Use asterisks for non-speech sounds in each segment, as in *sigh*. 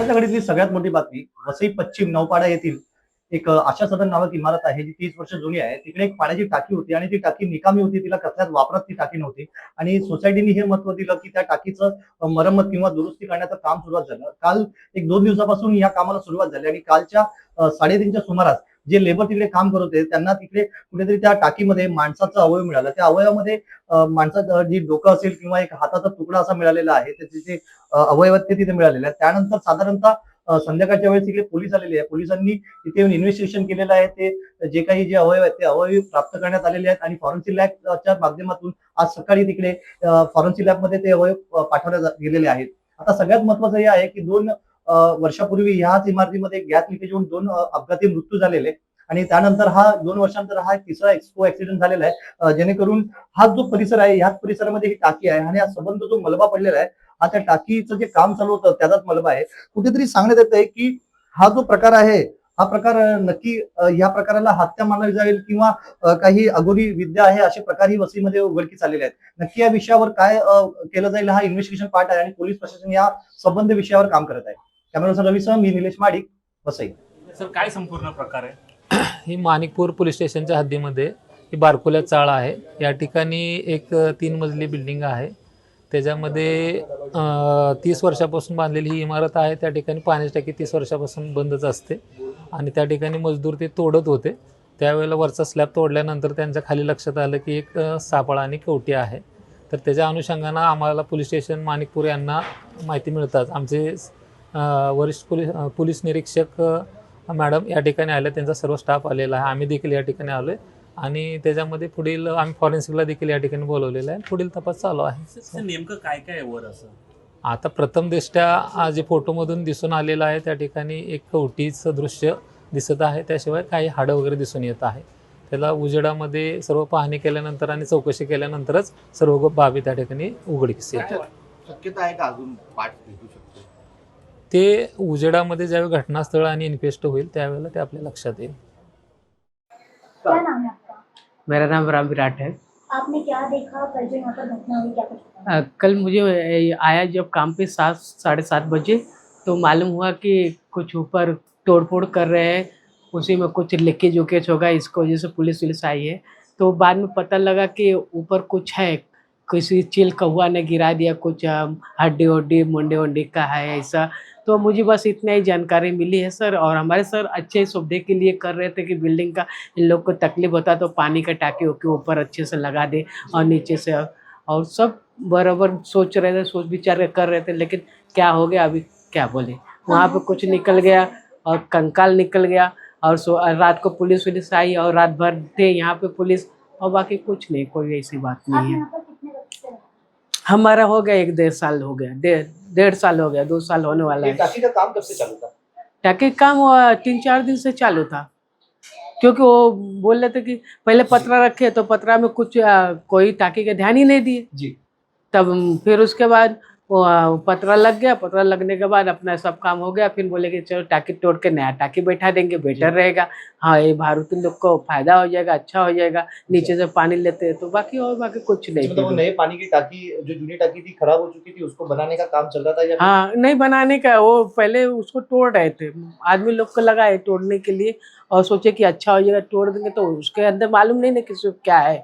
आताच्या घडीतली सगळ्यात मोठी बातमी वसई पश्चिम नौपाडा येथील एक आशा सदन नावाची इमारत आहे जी तीस वर्ष जुनी आहे. तिकडे एक पाण्याची टाकी होती आणि ती टाकी निकामी होती. तिला कसल्याच वापरात ती टाकी नव्हती. आणि सोसायटीने हे महत्त्व दिलं की त्या टाकीचं मरम्मत किंवा दुरुस्ती करण्याचं काम सुरुवात झालं. काल एक दोन दिवसापासून या कामाला सुरुवात झाली आणि कालच्या साडेतीनच्या सुमारास जे लेबर तिकडे काम करत होते त्यांना तिकडे कुठेतरी त्या टाकीमध्ये माणसाचा अवयव मिळाला. त्या अवयवामध्ये माणसाचं जी डोकं असेल किंवा एक हाताचा तुकडा असा मिळालेला आहे त्याचे जे अवयव ते तिथे मिळालेले आहेत. त्यानंतर साधारणतः संध्याकाळच्या वेळेस तिकडे पोलीस आलेले आहे पोलिसांनी तिथे येऊन इन्व्हेस्टिगेशन केलेलं आहे. ते जे काही जे अवयव आहेत ते अवयव प्राप्त करण्यात आलेले आहेत आणि फॉरेन्सिक लॅबच्या माध्यमातून आज सकाळी तिकडे फॉरेन्सिक लॅबमध्ये ते अवयव पाठवले पाठवण्यात गेलेले आहेत. आता सगळ्यात महत्वाचं हे आहे की दोन वर्षापूर्वी ह्याच इमारतीमध्ये गॅस लिकेज होऊन दोन अपघाती मृत्यू झालेले आणि त्यानंतर हा दोन वर्षानंतर हा तिसरा एक्सपो ऍक्सिडेंट झालेला आहे. जेणेकरून हा जो परिसर आहे ह्याच परिसरामध्ये ही टाकी आहे आणि हा संबंध जो मलबा पडलेला आहे हा त्या टाकीचं जे काम चालू होतं त्याचाच मलबा आहे. कुठेतरी सांगण्यात येत आहे की हा जो प्रकार आहे हा प्रकार नक्की या प्रकाराला हत्या मानली जाईल किंवा काही अगोरी विद्या आहे असे प्रकार ही वसईमध्ये उघडकीस आलेले आहेत. नक्की या विषयावर काय केलं जाईल हा इन्व्हेस्टिगेशन पार्ट आहे आणि पोलीस प्रशासन या संबंध विषयावर काम करत आहे. कॅमेरा रवीसह मी निलेश माडिक वसई सर काय संपूर्ण प्रकार आहे? *coughs* ही माणिकपूर पोलीस स्टेशनच्या हद्दीमध्ये ही बारकुल्या चाळ आहे. या ठिकाणी एक तीन मजली बिल्डिंग आहे. त्याच्यामध्ये तीस वर्षापासून बांधलेली ही इमारत आहे. त्या ठिकाणी पाण्याची टाकी तीस वर्षापासून बंदच असते. आणि त्या ठिकाणी मजदूर ते तोडत होते. त्यावेळेला वरचा स्लॅब तोडल्यानंतर त्यांच्या खाली लक्षात आलं की एक सापळा आणि कवटी आहे. तर त्याच्या अनुषंगानं आम्हाला पोलीस स्टेशन माणिकपूर यांना माहिती मिळतात. आमचे वरिष्ठ पोलीस पोलीस निरीक्षक मॅडम या ठिकाणी आल्या. त्यांचा सर्व स्टाफ आलेला आहे. आम्ही देखील या ठिकाणी आलोय. आणि त्याच्यामध्ये पुढील आम्ही फॉरेन्सिकला देखील या ठिकाणी बोलवलेलं आहे. पुढील तपास चालू आहे. नेमकं काय काय आहे वर असं? आता प्रथमदृष्ट्या जे फोटोमधून दिसून आलेलं आहे त्या ठिकाणी एक कवटीचं दृश्य दिसत आहे. त्याशिवाय काही हाडं वगैरे दिसून येत आहे. त्याला उजेडामध्ये सर्व पाहणी केल्यानंतर आणि चौकशी केल्यानंतरच सर्व बाबी त्या ठिकाणी उघडकीस येतात. शक्यता आहे का अजून पाठ भेटू शकतो? ते उजेडामध्ये ज्यावेळी घटनास्थळ आणि इन्क्वेस्ट होईल त्यावेळेला ते आपल्या लक्षात येईल. क्या नाम है आपका? मेरा नाम राम विराट है। आपने क्या देखा? कल जो यहाँ पर घटना हुई क्या कुछ बताएं? अ, कल मुझे आया जब काम पे सात साढ़े सात बजे तो मालूम हुआ कि कुछ ऊपर तोड़फोड़ कर रहे हैं। उसी में कुछ लीकेज उकेज होगा इसको वजह से पुलिस वुलिस आई है। तो बाद में पता लगा कि ऊपर कुछ है किसी चिल कौआ ने गिरा दिया कुछ हड्डी वड्डी मुंडे वंडी का है ऐसा। तो मुझे बस इतना ही जानकारी मिली है सर और हमारे सर अच्छे सुविधे के लिए कर रहे थे कि बिल्डिंग का इन लोग को तकलीफ़ होता तो पानी का टाँकी के ऊपर अच्छे से लगा दे और नीचे से और सब बराबर सोच रहे थे सोच विचार कर रहे थे लेकिन क्या हो गया अभी क्या बोले? वहाँ पर कुछ निकल गया और कंकाल निकल गया और सो रात को पुलिस वुलिस आई और रात भर थे यहाँ पे पुलिस और बाकी कुछ नहीं कोई ऐसी बात नहीं है यहाँ पर कितने वक्त से रहते हैं? हमारा हो गया एक डेढ़ साल हो गया डेढ़ डेढ़ साल हो गया दो साल होने वाला है। टाकी का काम कब से चालू था? टाकी काम हुआ तीन चार दिन से चालू था। क्योंकि वो बोल रहे थे कि पहले पत्रा रखे तो पतरा में कुछ आ, कोई टाकी का ध्यान ही नहीं दिए। जी। तब फिर उसके बाद वो पतरा लग गया। पतरा लगने के बाद अपना सब काम हो गया। फिर बोले कि चलो टाकी तोड़ के नया टाकी बैठा देंगे बेटर रहेगा। हाँ ये भारूती लोग को फ़ायदा हो जाएगा अच्छा हो जाएगा। नीचे से पानी लेते हैं तो बाकी और बाकी कुछ नहीं। मतलब। नए पानी की टाकी जो जूनी टाकी थी खराब हो चुकी थी उसको बनाने का काम चल रहा था या हाँ नहीं बनाने का वो पहले उसको तोड़ रहे थे। आदमी लोग को लगा है तोड़ने के लिए और सोचे कि अच्छा हो जाएगा तोड़ देंगे तो उसके अंदर मालूम नहीं ना किसी क्या है।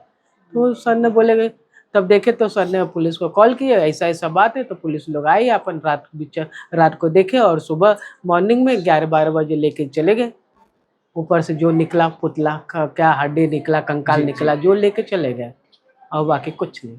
तो सर ने बोले कि तब देखे तो सर ने पुलिस को कॉल किया ऐसा ऐसा बात है तो पुलिस लोग आई अपन रात बीच रात को देखे और सुबह मॉर्निंग में ग्यारह बारह बजे लेके चले गए ऊपर से जो निकला पुतला का क्या हड्डी निकला कंकाल। निकला जो लेके चले गए और बाकी कुछ नहीं